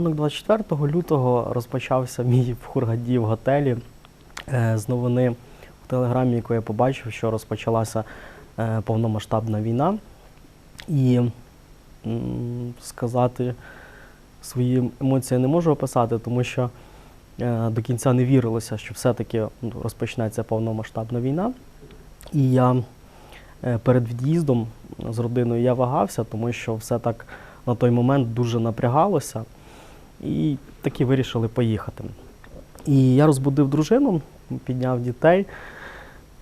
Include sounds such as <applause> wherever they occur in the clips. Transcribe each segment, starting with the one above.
Ранок 24 лютого розпочався мій в Хургаді в готелі е, з новини в телеграмі, яку я побачив, що розпочалася е, повномасштабна війна. І сказати свої емоції не можу описати, тому що е, до кінця не вірилося, що все-таки ну, розпочнеться повномасштабна війна. І я перед від'їздом з родиною я вагався, тому що все так на той момент дуже напрягалося. І таки вирішили поїхати. І я розбудив дружину, підняв дітей.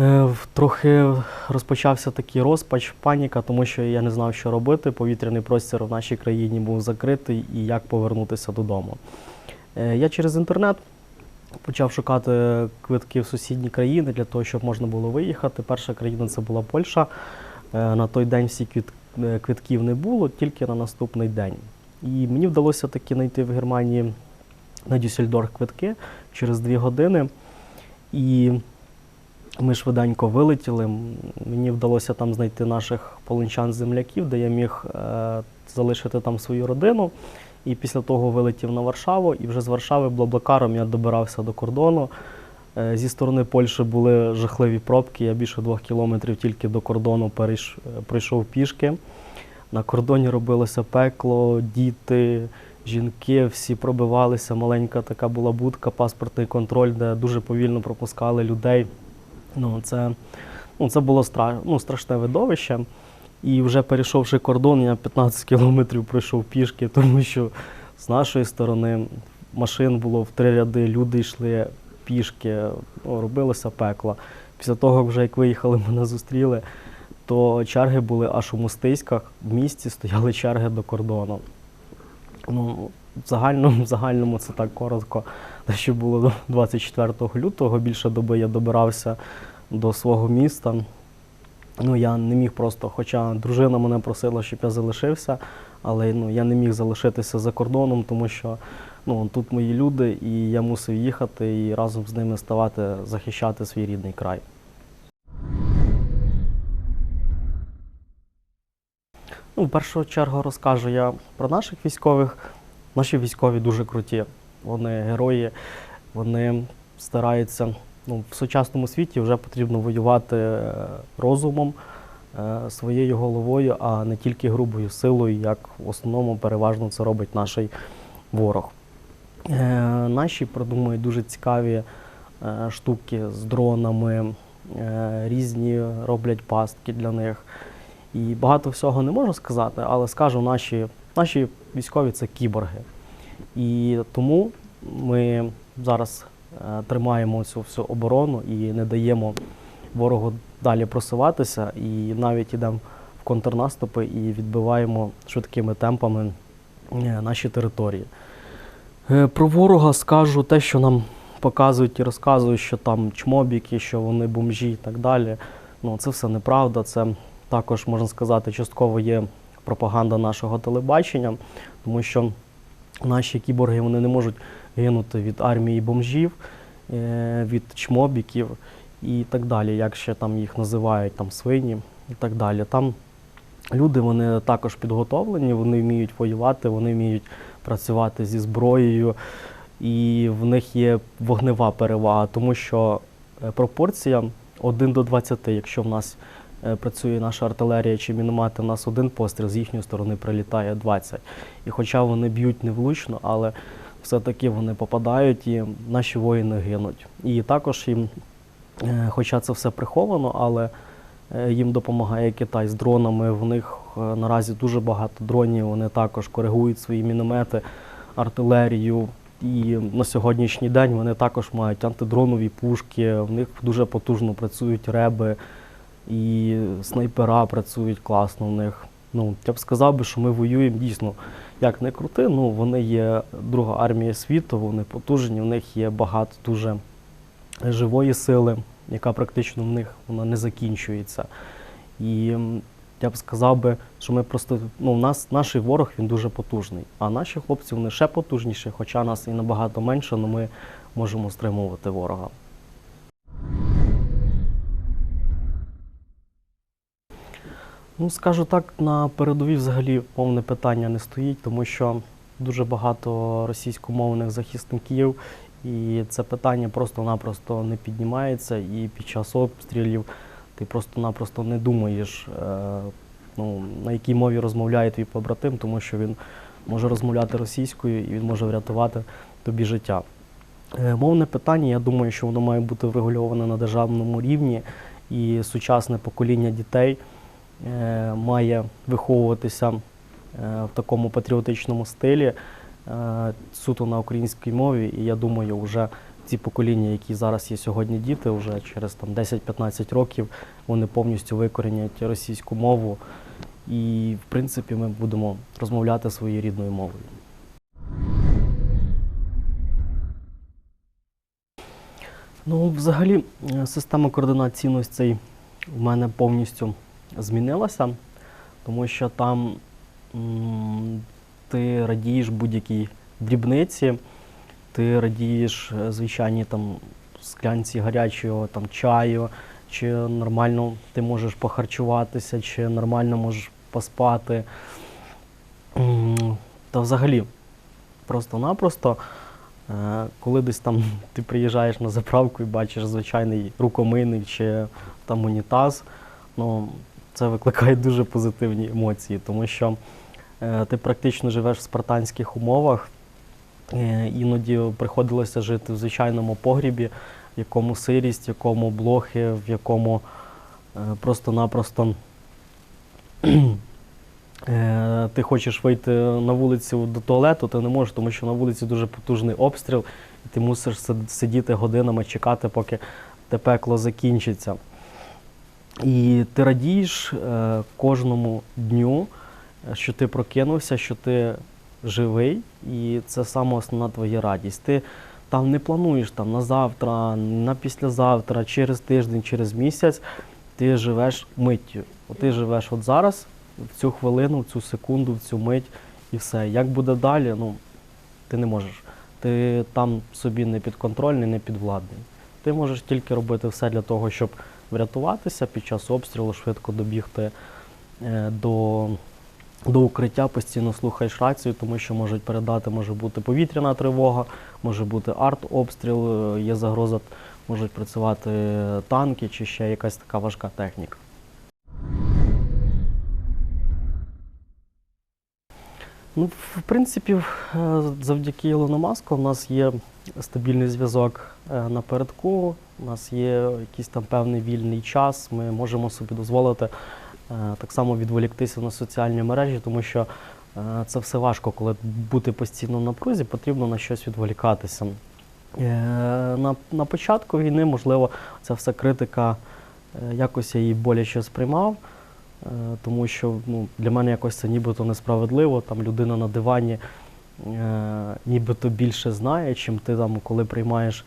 Е, Трохи розпочався такий розпач, паніка, тому що я не знав, що робити. Повітряний простір в нашій країні був закритий і як повернутися додому. Е, Я через інтернет почав шукати квитки в сусідні країни для того, щоб можна було виїхати. Перша країна це була Польща. Е, На той день всі квитків не було, тільки на наступний день. І мені вдалося таки знайти в Германії на Дюссельдорф квитки через дві години. І ми швиденько вилетіли. Мені вдалося там знайти наших полончан-земляків, де я міг е, залишити там свою родину. І після того вилетів на Варшаву, і вже з Варшави блаблакаром я добирався до кордону. Е, Зі сторони Польщі були жахливі пробки. Я більше двох кілометрів тільки до кордону перейш- пройшов пішки. На кордоні робилося пекло, діти, жінки, всі пробивалися. Маленька така була будка, паспортний контроль, де дуже повільно пропускали людей. Ну, це, ну, це було стра... ну, страшне видовище. І вже перейшовши кордон, я 15 кілометрів пройшов пішки, тому що з нашої сторони машин було в три ряди, люди йшли пішки, ну, робилося пекло. Після того, вже як виїхали, <laughs> мене зустріли, то черги були аж у Мостиськах, в місті стояли черги до кордону. Ну, в загальному, в загальному це так коротко, те, що було до 24 лютого. Більше доби я добирався до свого міста. Ну, я не міг просто, хоча дружина мене просила, щоб я залишився, але ну, я не міг залишитися за кордоном, тому що ну, тут мої люди, і я мусив їхати і разом з ними ставати, захищати свій рідний край. Ну, в першу чергу розкажу я про наших військових. Наші військові дуже круті. Вони герої, вони стараються. Ну, в сучасному світі вже потрібно воювати е, розумом, е, своєю головою, а не тільки грубою силою, як в основному переважно це робить наш ворог. Е, Наші придумують дуже цікаві штуки з дронами, різні роблять пастки для них. І багато всього не можу сказати, але скажу, наші, наші військові це кіборги. І тому ми зараз е, тримаємо цю всю оборону і не даємо ворогу далі просуватися, і навіть йдемо в контрнаступи і відбиваємо швидкими темпами е, наші території. Е, Про ворога скажу те, що нам показують і розказують, що там чмобіки, що вони бомжі і так далі. Ну, це все неправда. Це також, можна сказати, частково є пропаганда нашого телебачення, тому що наші кіборги вони не можуть гинути від армії бомжів, е, від чмобіків і так далі, як ще там їх називають, там свині і так далі. Там люди вони також підготовлені, вони вміють воювати, вони вміють працювати зі зброєю, і в них є вогнева перевага, тому що е, пропорція 1 до 20, якщо в нас працює наша артилерія чи міномети, у нас один постріл з їхньої сторони прилітає 20. І хоча вони б'ють невлучно, але все-таки вони попадають і наші воїни гинуть. І також їм, е, хоча це все приховано, але е, їм допомагає Китай з дронами. В них е, наразі дуже багато дронів. Вони також коригують свої міномети, артилерію. І на сьогоднішній день вони також мають антидронові пушки, в них дуже потужно працюють реби, і снайпера працюють класно в них. Ну, я б сказав би, що ми воюємо дійсно як не крути, ну вони є друга армія світу, вони потужні, в них є багато дуже живої сили, яка практично в них вона не закінчується. І я б сказав би, що ми просто ну, у нас наш ворог він дуже потужний, а наші хлопці вони ще потужніші, хоча нас і набагато менше, але ми можемо стримувати ворога. Ну, скажу так, на передовій взагалі повне питання не стоїть, тому що дуже багато російськомовних захисників, і це питання просто-напросто не піднімається. І під час обстрілів ти просто-напросто не думаєш, е, ну, на якій мові розмовляє твій побратим, тому що він може розмовляти російською і він може врятувати тобі життя. Е, Мовне питання, я думаю, що воно має бути врегульоване на державному рівні, і сучасне покоління дітей має виховуватися е, в такому патріотичному стилі, е, суто на українській мові. І я думаю, вже ці покоління, які зараз є сьогодні діти, вже через 10-15 років вони повністю викорінять російську мову. І, в принципі, ми будемо розмовляти своєю рідною мовою. Ну, взагалі, е, система координат цінностей в мене повністю змінилася, тому що там ти радієш будь-якій дрібниці, ти радієш е, звичайній там склянці гарячого там, чаю, чи нормально ти можеш похарчуватися, чи нормально можеш поспати. Та взагалі, просто-напросто, е, коли десь там <laughs> ти приїжджаєш на заправку і бачиш звичайний рукомийник чи там унітаз, ну, це викликає дуже позитивні емоції, тому що е, ти практично живеш в спартанських умовах. Е, Іноді приходилося жити в звичайному погрібі, в якому сирість, в якому блохи, в якому е, просто-напросто <clears throat> ти хочеш вийти на вулицю до туалету, ти не можеш, тому що на вулиці дуже потужний обстріл, і ти мусиш сидіти годинами, чекати, поки те пекло закінчиться. І ти радієш е, кожному дню, е, що ти прокинувся, що ти живий, і це саме основна твоя радість. Ти там не плануєш там, на завтра, на післязавтра, через тиждень, через місяць. Ти живеш миттю. От ти живеш от зараз, в цю хвилину, в цю секунду, в цю мить і все. Як буде далі, ну ти не можеш. Ти там собі не підконтрольний, не підвладний. Ти можеш тільки робити все для того, щоб врятуватися під час обстрілу, швидко добігти е, до, до укриття, постійно слухаєш рацію, тому що можуть передати, може бути повітряна тривога, може бути артобстріл, е, є загроза, можуть працювати танки чи ще якась така важка техніка. Ну, в принципі, е, завдяки Ілону Маску в нас є стабільний зв'язок е, напередку, у нас є якийсь там певний вільний час, ми можемо собі дозволити е, так само відволіктися на соціальні мережі, тому що е, це все важко, коли бути постійно в напрузі, потрібно на щось відволікатися. На, на початку війни, можливо, ця вся критика, якось я її боляче сприймав. Тому що ну, для мене якось це нібито несправедливо. Там людина на дивані е, нібито більше знає, чим ти там, коли приймаєш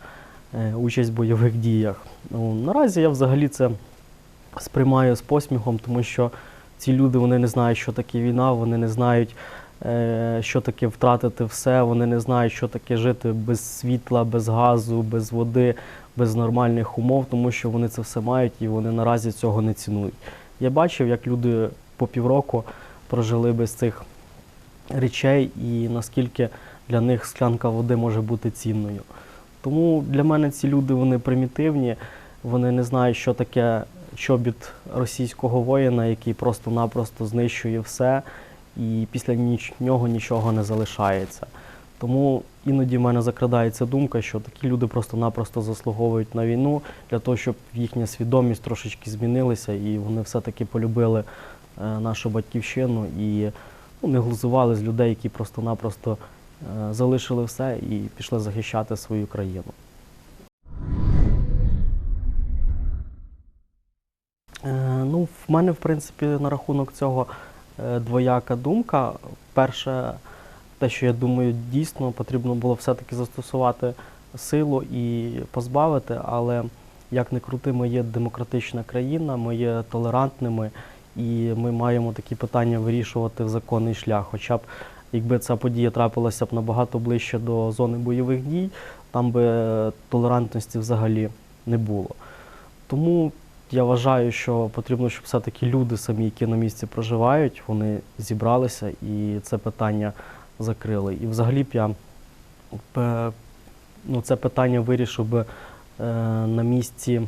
е, участь в бойових діях. Ну, наразі я взагалі це сприймаю з посміхом, тому що ці люди вони не знають, що таке війна, вони не знають, е, що таке втратити все, вони не знають, що таке жити без світла, без газу, без води, без нормальних умов, тому що вони це все мають і вони наразі цього не цінують. Я бачив, як люди по півроку прожили без цих речей і наскільки для них склянка води може бути цінною. Тому для мене ці люди вони примітивні, вони не знають, що таке чобіт російського воїна, який просто-напросто знищує все, і після нього нічого не залишається. Тому іноді в мене закрадається думка, що такі люди просто-напросто заслуговують на війну для того, щоб їхня свідомість трошечки змінилася, і вони все-таки полюбили е, нашу батьківщину і ну, не глузували з людей, які просто-напросто е, залишили все і пішли захищати свою країну. Е, Ну, в мене, в принципі, на рахунок цього е, двояка думка. Перше, те, що я думаю, дійсно потрібно було все-таки застосувати силу і позбавити, але як не крути, ми є демократична країна, ми є толерантними, і ми маємо такі питання вирішувати в законний шлях. Хоча б якби ця подія трапилася б набагато ближче до зони бойових дій, там би е, толерантності взагалі не було. Тому я вважаю, що потрібно, щоб все-таки люди самі, які на місці проживають, вони зібралися і це питання закрили. І взагалі б я пе- ну, це питання вирішив би е, на місці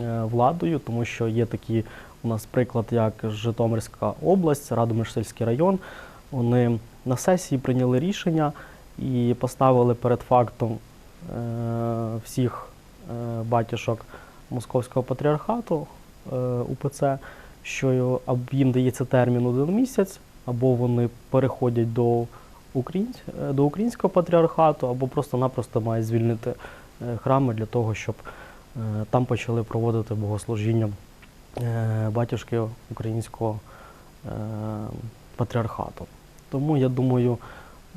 е, владою, тому що є такі у нас приклад, як Житомирська область, Радомишльський район. Вони на сесії прийняли рішення і поставили перед фактом е, всіх е, батюшок Московського патріархату е, УПЦ, що їм дається термін один місяць, або вони переходять до, до українського патріархату, або просто-напросто мають звільнити храми для того, щоб там почали проводити богослужіння батюшки українського е, патріархату. Тому я думаю,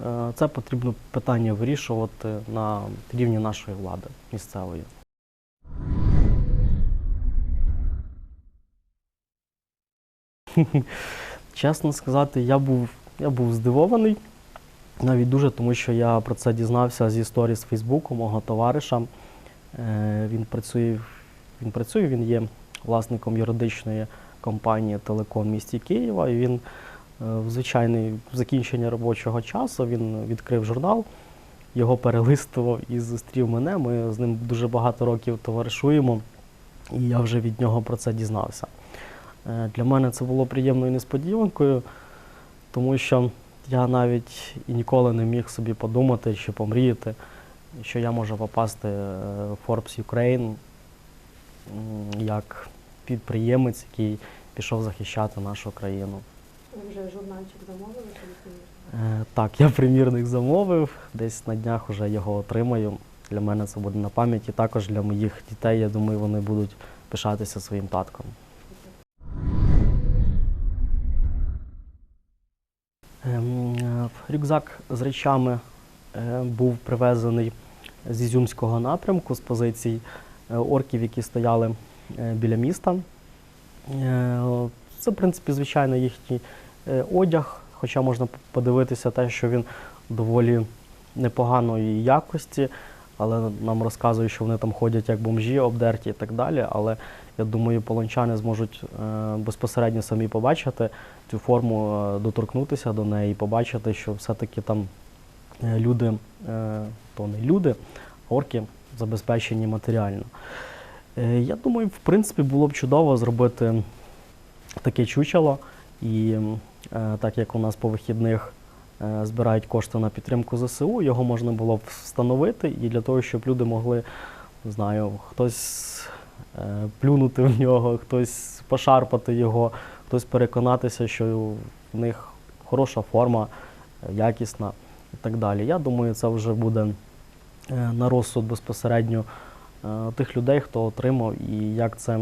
е, це потрібно питання вирішувати на рівні нашої влади місцевої. <laughs> Чесно сказати, я був, я був здивований навіть дуже, тому що я про це дізнався з історії з Фейсбуку мого товариша. Е, Він працює, він працює, він є власником юридичної компанії Телеком місті Києва. І він е, в звичайний закінчення робочого часу він відкрив журнал, його перелистував і зустрів мене. Ми з ним дуже багато років товаришуємо, і я вже від нього про це дізнався. Е, Для мене це було приємною несподіванкою, тому що я навіть і ніколи не міг собі подумати чи помріяти, що я можу попасти е, в Forbes Ukraine як підприємець, який пішов захищати нашу країну. Ви вже журнальчик замовили примірник? Е, Так, я примірник замовив, десь на днях вже його отримаю. Для мене це буде на пам'ять також для моїх дітей, я думаю, вони будуть пишатися своїм татком. Ем, е, Рюкзак з речами е, був привезений з Ізюмського напрямку з позицій орків, які стояли е, біля міста. Е, Це, в принципі, звичайно, їхній е, одяг, хоча можна подивитися те, що він доволі непоганої якості, але нам розказують, що вони там ходять як бомжі, обдерті і так далі. Але я думаю, полончани зможуть е, безпосередньо самі побачити цю форму, е, доторкнутися до неї і побачити, що все-таки там е, люди, е, то не люди, орки забезпечені матеріально. Е, Я думаю, в принципі, було б чудово зробити таке чучело. І е, так як у нас по вихідних е, збирають кошти на підтримку ЗСУ, його можна було б встановити і для того, щоб люди могли, не знаю, хтось плюнути в нього, хтось пошарпати його, хтось переконатися, що в них хороша форма, якісна і так далі. Я думаю, це вже буде на розсуд безпосередньо е, тих людей, хто отримав, і як це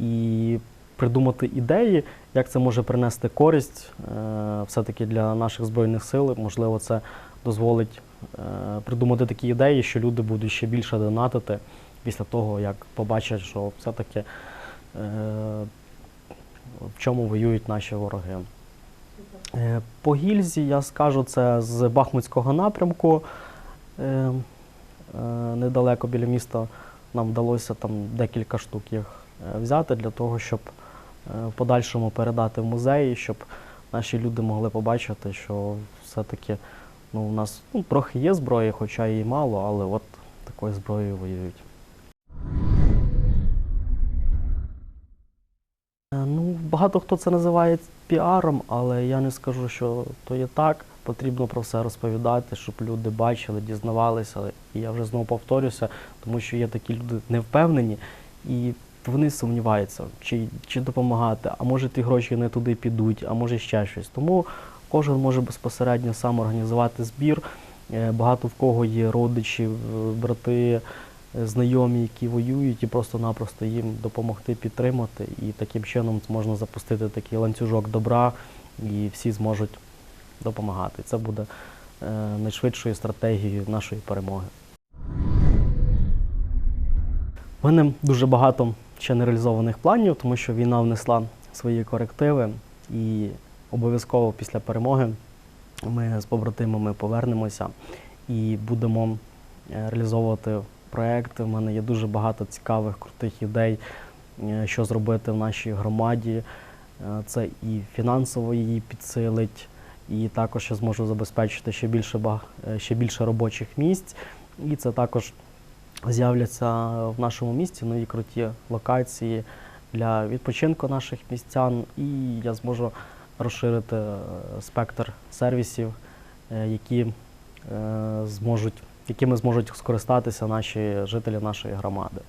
і придумати ідеї, як це може принести користь е, все-таки для наших збройних сил. Можливо, це дозволить е, придумати такі ідеї, що люди будуть ще більше донатити після того, як побачать, що все-таки е, в чому воюють наші вороги. Е, По гільзі я скажу, це з Бахмутського напрямку. Е, Недалеко біля міста нам вдалося там декілька штук їх е, взяти для того, щоб е, в подальшому передати в музей, щоб наші люди могли побачити, що все-таки ну, у нас ну, трохи є зброї, хоча її мало, але от такою зброєю воюють. Ну, багато хто це називає піаром, але я не скажу, що то є так. Потрібно про все розповідати, щоб люди бачили, дізнавалися. І я вже знову повторюся, тому що є такі люди невпевнені, і вони сумніваються, чи, чи допомагати, а може ті гроші не туди підуть, а може ще щось. Тому кожен може безпосередньо сам організувати збір. Е, Багато в кого є родичі, брати, е, знайомі, які воюють, і просто-напросто їм допомогти підтримати. І таким чином можна запустити такий ланцюжок добра, і всі зможуть допомагати. Це буде е, найшвидшою стратегією нашої перемоги. У мене дуже багато ще нереалізованих планів, тому що війна внесла свої корективи, і обов'язково після перемоги ми з побратимами повернемося і будемо е, реалізовувати проекти. У мене є дуже багато цікавих, крутих ідей, е, що зробити в нашій громаді. Це і фінансово її підсилить, І також я зможу забезпечити ще більше, е, ще більше робочих місць. І це також з'являться в нашому місті нові круті локації для відпочинку наших містян, і я зможу розширити е, спектр сервісів, е, які, зможуть, якими зможуть скористатися наші жителі нашої громади.